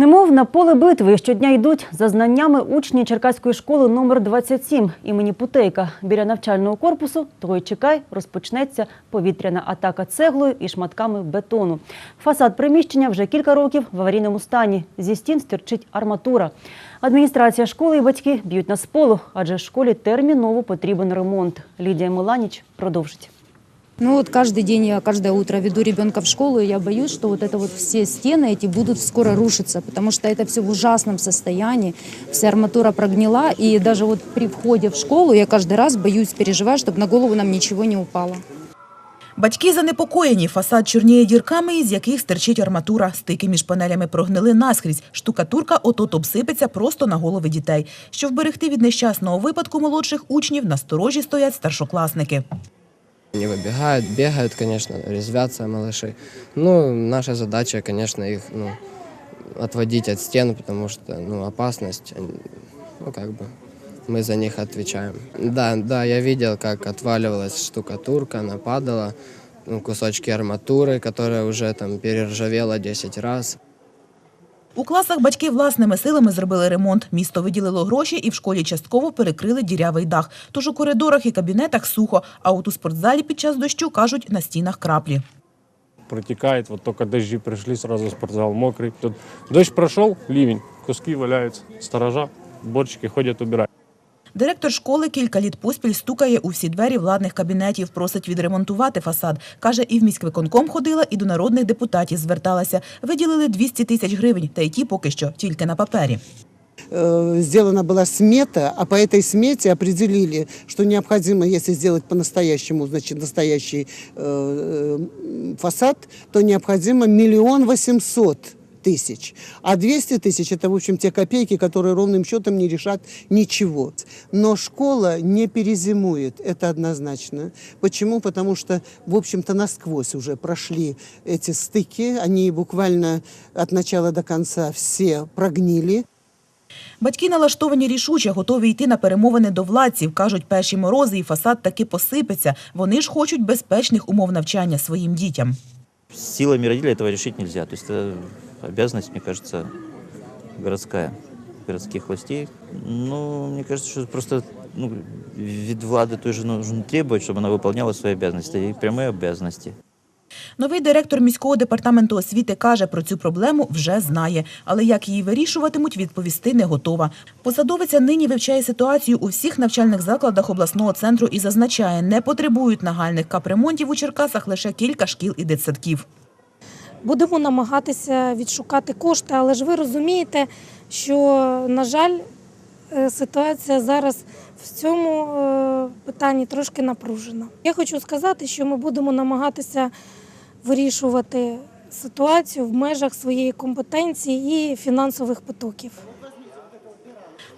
Немов на поле битви щодня йдуть за знаннями учні Черкаської школи номер 27 імені Путейка. Біля навчального корпусу того й чекай розпочнеться повітряна атака цеглою і шматками бетону. Фасад приміщення вже кілька років в аварійному стані. Зі стін стирчить арматура. Адміністрація школи і батьки б'ють на сполу, адже школі терміново потрібен ремонт. Лідія Миланіч продовжить. Ну вот каждый день, я каждое утро веду ребенка в школу, и я боюсь, что вот это вот все стены эти будут скоро рушиться, потому что это все в ужасном состоянии, вся арматура прогнила, и даже вот при входе в школу я каждый раз боюсь, переживаю, чтобы на голову нам ничего не упало. Батьки занепокоєні. Фасад чорніє дірками, із яких стирчить арматура. Стики між панелями прогнили наскрізь. Штукатурка отот обсипеться просто на голови дітей. Щоб вберегти від нещасного випадку молодших учнів, на сторожі стоять старшокласники. Они выбегают, бегают, конечно, резвятся малыши. Ну, наша задача, конечно, их ну, отводить от стен, потому что ну, опасность, ну, как бы, мы за них отвечаем. Да, да, я видел, как отваливалась штукатурка, она падала, ну, кусочки арматуры, которая уже там перержавела 10 раз. У класах батьки власними силами зробили ремонт. Місто виділило гроші і в школі частково перекрили дірявий дах. Тож у коридорах і кабінетах сухо, а от у спортзалі під час дощу, кажуть, на стінах краплі. Протікає, Вот тільки дощі прийшли, одразу спортзал мокрий. Тут дощ пройшов, лівень, куски валяються, сторожа, борщики ходять, убирают. Директор школи кілька літ поспіль стукає у всі двері владних кабінетів, просить відремонтувати фасад. Каже, і в міськвиконком ходила, і до народних депутатів зверталася. Виділили 200 тисяч гривень, та й ті поки що тільки на папері. э, сделана была смета, а по этой смете определили, что необходимо, если сделать по-настоящему, значит, настоящий э, э, фасад, то необходимо миллион восемьсот тысяч. А 200 тысяч – это, в общем, те копейки, которые ровным счетом не решат ничего. Но школа не перезимует, это однозначно. Почему? Потому что, в общем-то, насквозь уже прошли эти стыки, они буквально от начала до конца все прогнили. Батьки налаштовані рішуче, готові йти на перемовини до владців. Кажуть, перші морози і фасад таки посипеться. Вони ж хочуть безпечних умов навчання своїм дітям. Силами родителей этого решить нельзя. То есть это обязанность, мне кажется, городская, городских властей. Но мне кажется, что просто ну, від влады тоже нужно требовать, чтобы она выполняла свои обязанности, и прямые обязанности. Новий директор міського департаменту освіти каже, про цю проблему вже знає, але як її вирішуватимуть, відповісти не готова. Посадовиця нині вивчає ситуацію у всіх навчальних закладах обласного центру і зазначає, не потребують нагальних капремонтів у Черкасах лише кілька шкіл і дитсадків. Будемо намагатися відшукати кошти, але ж ви розумієте, що, на жаль, е, ситуація зараз в цьому е, питанні трошки напружена. Я хочу сказати, що ми будемо намагатися вирішувати ситуацію в межах своєї компетенції і фінансових потоків.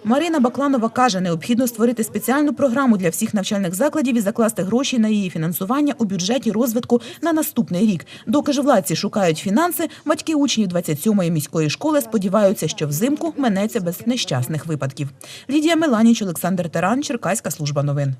Марина Бакланова каже, необхідно створити спеціальну програму для всіх навчальних закладів і закласти гроші на її фінансування у бюджеті розвитку на наступний рік. Доки ж владці шукають фінанси, батьки учнів 27-ї міської школи сподіваються, що взимку минеться без нещасних випадків. Лідія Меланіч, Олександр Теран, Черкаська служба новин.